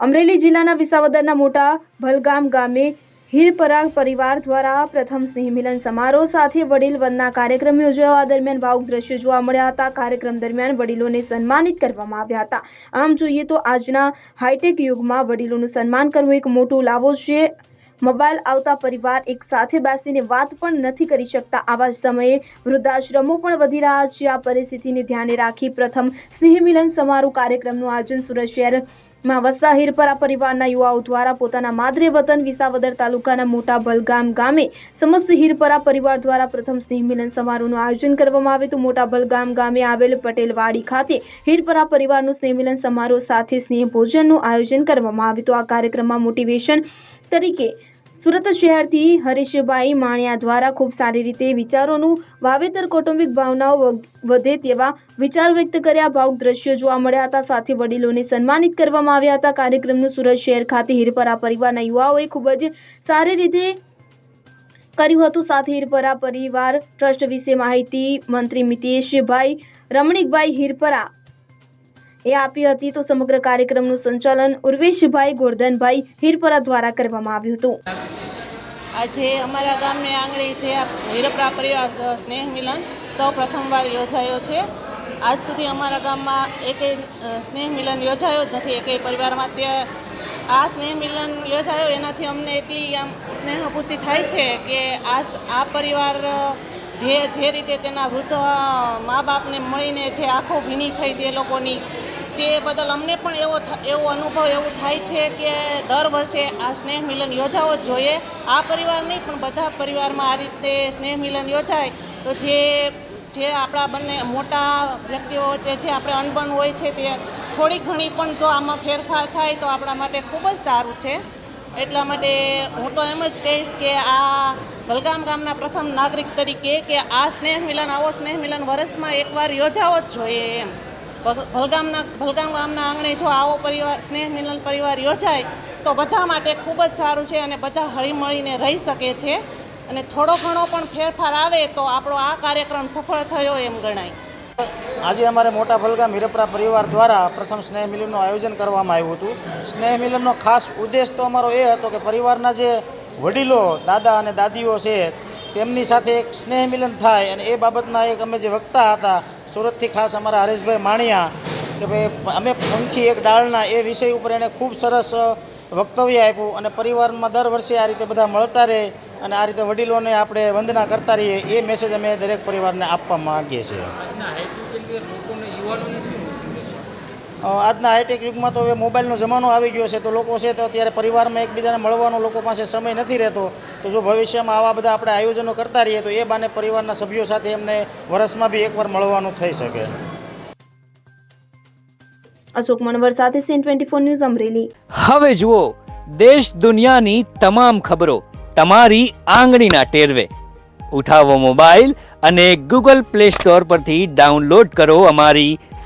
અમરેલી જિલ્લાના વિસાવદરના મોટા ભલગામ ગામે હીરપરાગ પરિવાર દ્વારા પ્રથમ સ્નેહ મિલન સમારોહ સાથે વડીલ વંદના કાર્યક્રમ યોજાયો. દરમિયાન ભાવુક દ્રશ્યો જોવા મળ્યા હતા. કાર્યક્રમ દરમિયાન વડીલોને સન્માનિત કરવામાં આવ્યા હતા. આમ જોઈએ તો આજના હાઈટેક યુગમાં વડીલોનું સન્માન કરવું એક મોટો લાવો છે. મોબાઈલ આવતા પરિવાર એક સાથે બેસીને વાત પણ નથી કરી શકતા. આવા જ સમયે વૃદ્ધાશ્રમો પણ વધી રહ્યા છે. આ પરિસ્થિતિને ધ્યાને રાખી પ્રથમ સ્નેહ મિલન સમારોહ કાર્યક્રમનું આયોજન સુરત શહેરમાં વસતા હીરપરા પરિવારના યુવાઓ દ્વારા પોતાના માદરે વતન વિસાવદર તાલુકાના મોટા બલગામ ગામે સમસ્ત હીરપરા પરિવાર દ્વારા પ્રથમ સ્નેહ મિલન સમારોહનું આયોજન કરવામાં આવ્યું હતું. મોટા બલગામ ગામે આવેલ પટેલવાડી ખાતે હીરપરા પરિવારનું સ્નેહ મિલન સમારોહ સાથે સ્નેહ ભોજનનું આયોજન કરવામાં આવ્યું હતું. આ કાર્યક્રમમાં મોટિવેશન તરીકે સુરત શહેરથી હરીશભાઈ માણિયા દ્વારા ખૂબ સારી રીતે વિચારોનું વાવેતર કૌટુંબિક ભાવનાઓ વધે તેવા વિચાર વ્યક્ત કર્યા. ભાવુક દ્રશ્યો જોવા મળ્યા હતા. સાથે વડીલોને સન્માનિત કરવામાં આવ્યા હતા. કાર્યક્રમનું સુરત શહેર ખાતે હીરપરા પરિવારના યુવાઓએ ખૂબ જ સારી રીતે કર્યું હતું. સાથે હીરપરા પરિવાર ટ્રસ્ટ વિશે માહિતી મંત્રી મિતેશભાઈ રમણીકભાઈ હીરપરા એ આપી હતી તો સમગ્ર કાર્યક્રમનું સંચાલન ઉર્વેશભાઈ ગોરધનભાઈ હિરપરા દ્વારા કરવામાં આવ્યું હતું. આજે અમારા ગામને આંગણે જે હિરપરા પરિવાર સ્નેહ મિલન સૌ પ્રથમવાર યોજાયો છે. આજ સુધી અમારા ગામમાં એકેય સ્નેહ મિલન યોજાયો જ નથી. એકેય પરિવારમાં તે આ સ્નેહ મિલન યોજાયો એનાથી અમને એટલી આમ સ્નેહભૂતિ થાય છે કે આ આ પરિવાર જે જે રીતે તેના વૃદ્ધ મા બાપને મળીને જે આંખો ભીની થઈ તે લોકોની તે બદલ અમને પણ એવો એવો અનુભવ એવું થાય છે કે દર વર્ષે આ સ્નેહ મિલન યોજાવો જ જોઈએ. આ પરિવાર નહીં, પણ બધા પરિવારમાં આ રીતે સ્નેહ મિલન યોજાય. તો જે જે આપણા બંને મોટા વ્યક્તિઓ વચ્ચે જે આપણે અનબન હોય છે તે થોડી ઘણી પણ તો આમાં ફેરફાર થાય તો આપણા માટે ખૂબ જ સારું છે. એટલા માટે હું તો એમ જ કહીશ કે આ વલગામ ગામના પ્રથમ નાગરિક તરીકે કે આ સ્નેહ મિલન, આવો સ્નેહ મિલન વર્ષમાં એકવાર યોજાવો જ જોઈએ એમ. ભલગામના ભલગામ ગામના આંગણે જો આવો પરિવાર સ્નેહ મિલન પરિવાર યોજાય, તો બધા માટે ખૂબ જ સારું છે અને બધા હળીમળીને રહી શકે છે. અને થોડો ઘણો પણ ફેરફાર આવે તો આપણો આ કાર્યક્રમ સફળ થયો એમ ગણાય. આજે અમારે મોટા ભલગામ હિરપરા પરિવાર દ્વારા પ્રથમ સ્નેહ મિલનનું આયોજન કરવામાં આવ્યું હતું. સ્નેહ મિલનનો ખાસ ઉદ્દેશ તો અમારો એ હતો કે પરિવારના જે વડીલો, દાદા અને દાદીઓ છે, તેમની સાથે એક સ્નેહ મિલન થાય અને એ બાબતના એક અમે જે વક્તા હતા સુરતથી ખાસ અમારા હરેશભાઈ માણિયા કે ભાઈ, અમે પંખી એક ડાળના એ વિષય ઉપર એણે ખૂબ સરસ વક્તવ્ય આપ્યું અને પરિવારમાં દર વર્ષે આ રીતે બધા મળતા રહે અને આ રીતે વડીલોને આપણે વંદના કરતા રહીએ એ મેસેજ અમે દરેક પરિવારને આપવા માગીએ છીએ. આજના હાઈટેક યુગમાં તો હવે મોબાઈલનો જમાનો આવી ગયો છે તો લોકો છે તો અત્યારે પરિવારમાં એકબીજાને મળવાનો લોકો પાસે સમય નથી રહેતો. તો જો ભવિષ્યમાં આવા બધા આપણે આયોજનો કરતા રહીએ તો એ બાને પરિવારના સભ્યો સાથે એમને વર્ષમાં બી એકવાર મળવાનું થઈ શકે. અશોક મણવર સાથે CN twenty four news Amreli. હવે જુઓ દેશ દુનિયાની તમામ ખબરો તમારી આંગળીના ટેરવે. ઉઠાવો મોબાઈલ અને ગૂગલ પ્લે સ્ટોર પરથી ડાઉનલોડ કરો અમારી